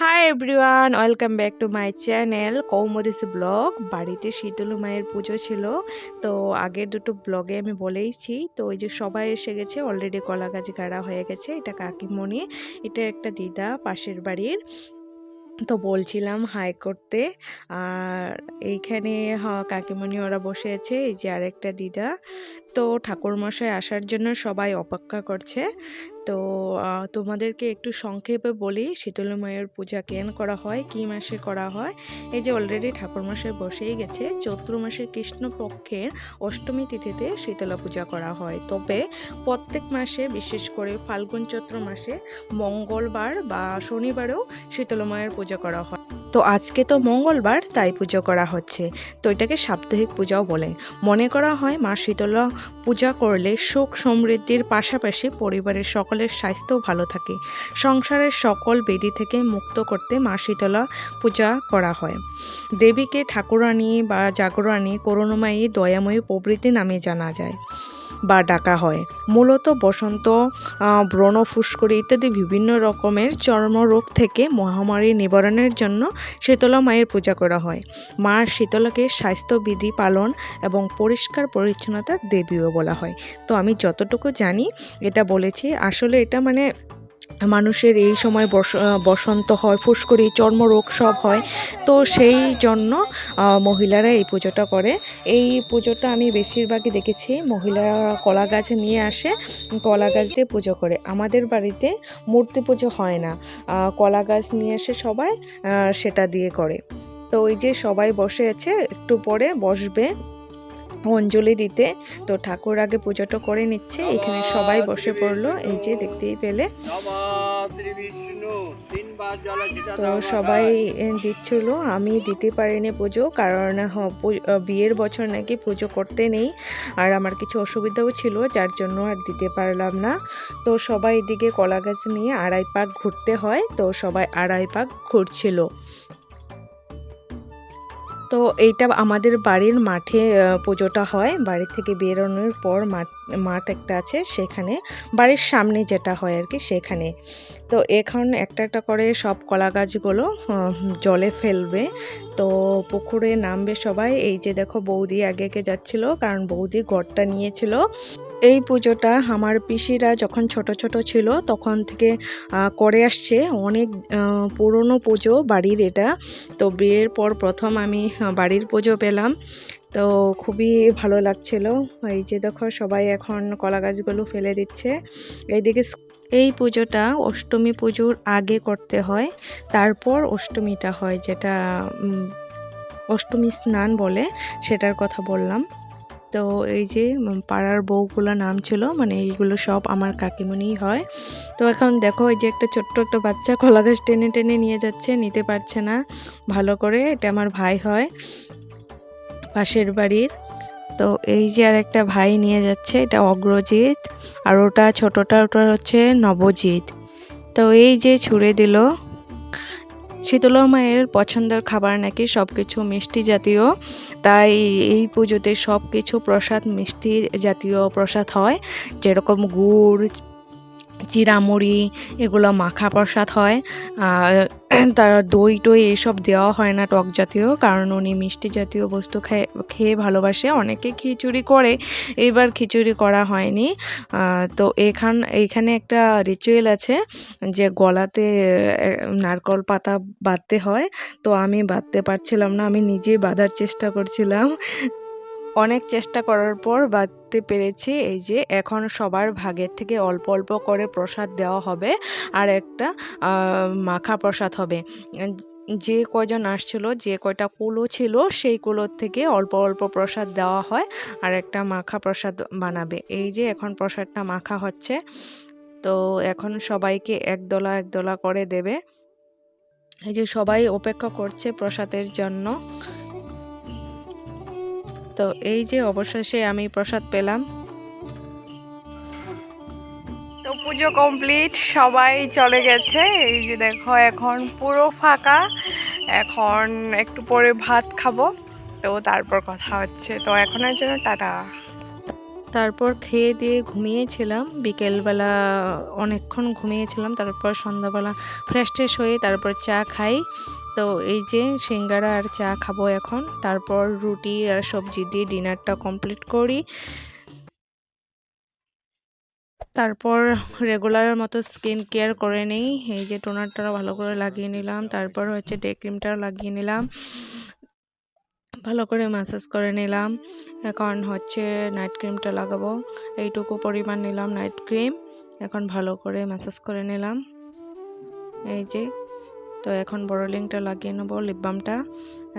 Hi everyone welcome back to my channel Koumodi's blog বাড়িতে শীতলু মায়ের পুজো ছিল, তো আগের দুটো ব্লগে আমি বলেইছি, তো ওই যে সবাই এসে গেছে অলরেডি কলা গাছ গাড়া হয়ে গেছে, এটা কাকিমণি, এটা একটা দিদা পাশের বাড়ির। তো বলছিলাম হাই করতে, আর এইখানে কাকিমণি ওরা বসে আছে, এই যে আরেকটা দিদা। তো ঠাকুরমশাই আসার জন্য সবাই অপেক্ষা করছে। তো তোমাদেরকে একটু সংক্ষেপে বলি, শীতলা মায়ের পূজা কেন করা হয়, কি মাসে করা হয়? এই যে অলরেডি ঠাকুরমশাই বসেই গেছে, চৈত্র মাসের কৃষ্ণপক্ষের অষ্টমী তিথিতে শীতলা পূজা করা হয়। তবে প্রত্যেক মাসে, বিশেষ করে ফাল্গুন চৈত্র মাসে, মঙ্গলবার বা শনিবারেও শীতলা মায়ের পূজা করা হয়। তো আজকে তো মঙ্গলবার, তাই পুজো করা হচ্ছে। তো এটাকে সাপ্তাহিক পূজাও বলে। মনে করা হয় মা শীতলা পূজা করলে সুখ সমৃদ্ধির পাশাপাশি পরিবারের সকলের স্বাস্থ্যও ভালো থাকে। সংসারের সকল বেদি থেকে মুক্ত করতে মা শীতলা পূজা করা হয়। দেবীকে ঠাকুরানী বা জাগরানী, করুণাময়ী, দয়াময়ী প্রভৃতি নামে জানা যায়। বা ডাকা হয়। মূলত বসন্ত ব্রণ, ফুস্করি ইত্যাদি বিভিন্ন রকমের চর্মরোগ থেকে মহামারী নিবারণের জন্য শীতলা মায়ের পূজা করা হয়। মা শীতলাকে স্বাস্থ্যবিধি পালন এবং পরিষ্কার পরিচ্ছন্নতার দেবীও বলা হয়। তো আমি যতটুকু জানি, এটা বলেছি। আসলে এটা মানে মানুষের এই সময় বস- বসন্ত হয়, ফুসকুড়ি, চর্মরোগ সব হয়। তো সেই জন্য মহিলারা এই পুজোটা করে। এই পুজোটা আমি বেশিরভাগই দেখেছি। মহিলারা কলা গাছ নিয়ে আসে, কলা গাছ দিয়ে পুজো করে। আমাদের বাড়িতে মূর্তি পুজো হয় না। কলা গাছ নিয়ে এসে সবাই সেটা দিয়ে করে। তো ওই যে সবাই বসে আছে, একটু পরে বসবে। অঞ্জলি দিতে। তো ঠাকুর আগে পুজোটা করে নিচ্ছে। এখানে সবাই বসে পড়ল। এই যে দেখতেই পেলে। তো সবাই দিচ্ছিল। আমি দিতে পারিনি পুজো, কারণ বিয়ের বছর নাকি পুজো করতে নেই। আর আমার কিছু অসুবিধাও ছিল, যার জন্য আর দিতে পারলাম না। তো সবাই এদিকে কলা গাছ নিয়ে আড়াই পাক ঘুরতে হয়। তো সবাই আড়াই পাক ঘুরছিল। তো এইটা আমাদের বাড়ির মাঠে পুজোটা হয়। বাড়ি থেকে বেরোনোর পর মাঠ মাঠ একটা আছে সেখানে, বাড়ির সামনে যেটা হয় আর কি সেখানে। তো এখন একটা একটা করে সব কলা গাছগুলো জলে ফেলবে। তো পুকুরে নামবে সবাই। এই যে দেখো বৌদি আগে আগে যাচ্ছিল, কারণ বৌদি গড়টা নিয়েছিল। এই পুজোটা আমার পিসিরা যখন ছোট ছোট ছিল, তখন থেকে করে আসছে। অনেক পুরনো পুজো বাড়ির এটা। তো বিয়ের পর প্রথম আমি বাড়ির পুজো পেলাম। তো খুবই ভালো লাগছিল। এই যে দেখো, সবাই এখন কলা গাছগুলো ফেলে দিচ্ছে। এইদিকে এই পুজোটা অষ্টমী পুজোর আগে করতে হয়। তারপর অষ্টমীটা হয়, যেটা অষ্টমী স্নান বলে, সেটার কথা বললাম। তো এই যে পাড়ার বউগুলো নাম ছিল মানে এইগুলো সব আমার কাকিমণিই হয়। তো এখন দেখো, এই যে একটা ছোট্ট একটা বাচ্চা কলা গাছ টেনে টেনে নিয়ে যাচ্ছে, নিতে পারছে না। ভালো করে, এটা আমার ভাই হয়, পাশের বাড়ির। তো এই যে আর একটা ভাই নিয়ে যাচ্ছে, এটা অগ্রজিৎ, আর ওটা ছোটটা, ওটা হচ্ছে নবজিৎ। তো এই যে ছুঁড়ে দিল শীতলা মায়ের পছন্দের খাবার নাকি সব কিছু মিষ্টি জাতীয়। তাই এই পুজোতে সব কিছু প্রসাদ মিষ্টি জাতীয় প্রসাদ হয়। যেরকম গুড় চিরামুড়ি এগুলো মাখা প্রসাদ হয়। তার দই টই এইসব দেওয়া হয় না টক জাতীয়, কারণ উনি মিষ্টি জাতীয় বস্তু খেয়ে খেয়ে ভালোবাসে। অনেকে খিচুড়ি করে, এবার খিচুড়ি করা হয়নি। তো এখান এইখানে একটা রিচুয়াল আছে যে গলাতে নারকল পাতা বাঁধতে হয়। তো আমি বাঁধতে পারছিলাম না, আমি নিজেই বাঁধার চেষ্টা করছিলাম। অনেক চেষ্টা করার পর বাঁধতে পেরেছি এই যে এখন সবার ভাগের থেকে অল্প অল্প করে প্রসাদ দেওয়া হবে আর একটা মাখা প্রসাদ হবে। যে কয়জন আসছিল, যে কয়টা কুলো ছিল সেই কুলোর থেকে অল্প অল্প প্রসাদ দেওয়া হয় আর একটা মাখা প্রসাদ বানাবে। এই যে এখন প্রসাদটা মাখা হচ্ছে। তো এখন সবাইকে একদলা একদলা করে দেবে। এই যে সবাই অপেক্ষা করছে প্রসাদের জন্য। তো এই যে অবশেষে আমি প্রসাদ পেলাম। তো পুজো কমপ্লিট সবাই চলে গেছে। এই যে দেখো এখন পুরো ফাঁকা। এখন একটু পরে ভাত খাব। তো তারপর কথা হচ্ছে। তো এখনের জন্য টাটা। তারপর খেয়ে দিয়ে ঘুমিয়েছিলাম। বিকেলবেলা অনেকক্ষণ ঘুমিয়েছিলাম। তারপর সন্ধ্যাবেলা ফ্রেশ ট্রেশ হয়ে তারপর চা খাই। তো এই যে সিঙ্গারা আর চা খাব এখন, তারপর রুটি আর সবজি দিয়ে ডিনারটা কমপ্লিট করি। তারপর রেগুলারের মতো স্কিন কেয়ার করে নেই, এই যে টোনারটা ভালো করে লাগিয়ে নিলাম, তারপর হচ্ছে ডে ক্রিমটাও লাগিয়ে নিলাম, ভালো করে ম্যাসাজ করে নিলাম, এখন হচ্ছে নাইট ক্রিমটা লাগাবো, এইটুকু পরিমাণ নিলাম নাইট ক্রিম এখন ভালো করে ম্যাসাজ করে নিলাম, এই যে তো এখন বড় লিঙ্কটা লাগিয়ে নেব লিপ বামটা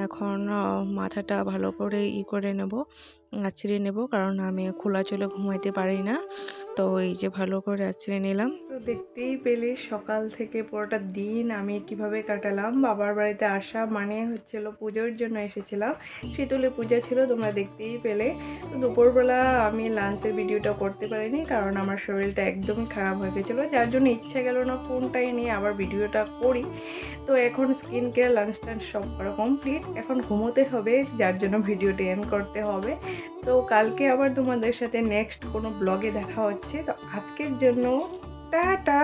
এখন মাথাটা ভালো করে ই করে নেব আছড়িয়ে নেব, কারণ আমি খোলা চলে ঘুমাইতে পারি না। তো এই যে ভালো করে আছড়ে নিলাম। তো দেখতেই পেলে সকাল থেকে পুরোটা দিন আমি কীভাবে কাটালাম। বাবার বাড়িতে আসা মানে হচ্ছিল পুজোর জন্য এসেছিলাম। শীতলে পূজা ছিল, তোমরা দেখতেই পেলে। তো দুপুরবেলা আমি লাঞ্চের ভিডিওটা করতে পারিনি কারণ আমার শরীরটা একদমই খারাপ হয়ে গেছিল। যার জন্য ইচ্ছা গেল না ফোনটাই নিয়ে আবার ভিডিওটা করি। তো এখন স্কিন কেয়ার লাঞ্চ টাঞ্চ সব কমপ্লিট এখন ঘুমোতে হবে, যার জন্য ভিডিওটি এন্ড করতে হবে। তো কালকে আবার তোমাদের সাথে নেক্সট কোনো ব্লগে দেখা হচ্ছে। তো আজকের জন্য টাটা।